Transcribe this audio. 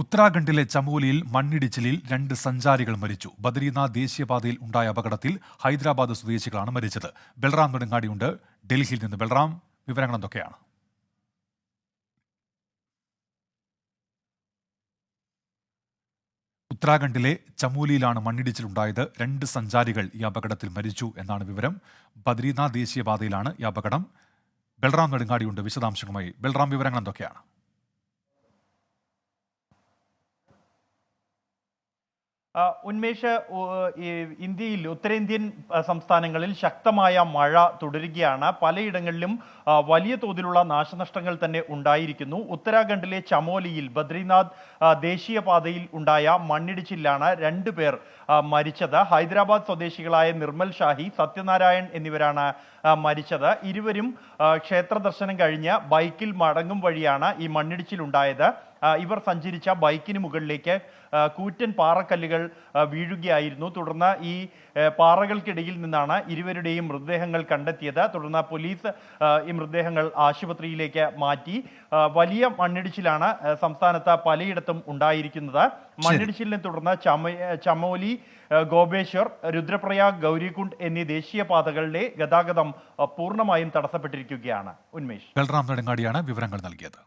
ഉത്തരാഖണ്ഡിലെ ചമോലിയിൽ മണ്ണിടിച്ചിലിൽ രണ്ട് സഞ്ചാരികൾ മരിച്ചു. ബദ്രീനാഥ് ദേശീയപാതയിൽ ഉണ്ടായ അപകടത്തിൽ ഹൈദരാബാദ് സ്വദേശികളാണ് മരിച്ചത്. ബൽറാം നെടുങ്ങാടിയുണ്ട്. ഡൽഹിയിൽ നിന്ന് ബൽറാം വിവരങ്ങൾ എന്തൊക്കെയാണ്? ഉത്തരാഖണ്ഡിലെ ചമോലിയിലാണ് മണ്ണിടിച്ചിലുണ്ടായത് രണ്ട് സഞ്ചാരികൾ ഈ അപകടത്തിൽ മരിച്ചു എന്നാണ് വിവരം. ബദ്രീനാഥ് ദേശീയപാതയിലാണ് ഈ അപകടം. ബൽറാം നെടുങ്ങാടിയുണ്ട്. വിശദാംശങ്ങളുമായി ബൽറാം വിവരങ്ങൾ എന്തൊക്കെയാണ്? ഉന്മേഷ് ഇന്ത്യയിൽ ഉത്തരേന്ത്യൻ സംസ്ഥാനങ്ങളിൽ ശക്തമായ മഴ തുടരുകയാണ്. പലയിടങ്ങളിലും വലിയ തോതിലുള്ള നാശനഷ്ടങ്ങൾ തന്നെ ഉണ്ടായിരിക്കുന്നു. ഉത്തരാഖണ്ഡിലെ ചമോലിയിൽ ബദ്രീനാഥ് ദേശീയപാതയിൽ ഉണ്ടായ മണ്ണിടിച്ചിലാണ് രണ്ടു പേർ മരിച്ചത്. ഹൈദരാബാദ് സ്വദേശികളായ നിർമ്മൽ ഷാഹി സത്യനാരായൺ എന്നിവരാണ് മരിച്ചത്. ഇരുവരും ക്ഷേത്ര ദർശനം കഴിഞ്ഞ് ബൈക്കിൽ മടങ്ങും വഴിയാണ് ഈ മണ്ണിടിച്ചിലുണ്ടായത്. ആ, ഇവർ സഞ്ചരിച്ച ബൈക്കിന് മുകളിലേക്ക് കൂറ്റൻ പാറക്കല്ലുകൾ വീഴുകയായിരുന്നു. തുടർന്ന് ഈ പാറകൾക്കിടയിൽ നിന്നാണ് ഇരുവരുടെയും മൃതദേഹങ്ങൾ കണ്ടെത്തിയത്. തുടർന്ന് പോലീസ് ഈ മൃതദേഹങ്ങൾ ആശുപത്രിയിലേക്ക് മാറ്റി. വലിയ മണ്ണിടിച്ചിലാണ് സംസ്ഥാനത്ത് പലയിടത്തും ഉണ്ടായിരിക്കുന്നത്. മണ്ണിടിച്ചിലിനെ തുടർന്ന് ചമ ചമോലി ഗോപേശ്വർ രുദ്രപ്രയാഗ് ഗൗരികുണ്ട് എന്നീ ദേശീയപാതകളിലെ ഗതാഗതം പൂർണമായും തടസ്സപ്പെട്ടിരിക്കുകയാണ്. ഉന്മേഷ്. ബൽറാം നെടുങ്ങാടിയാണ് വിവരങ്ങൾ നൽകിയത്.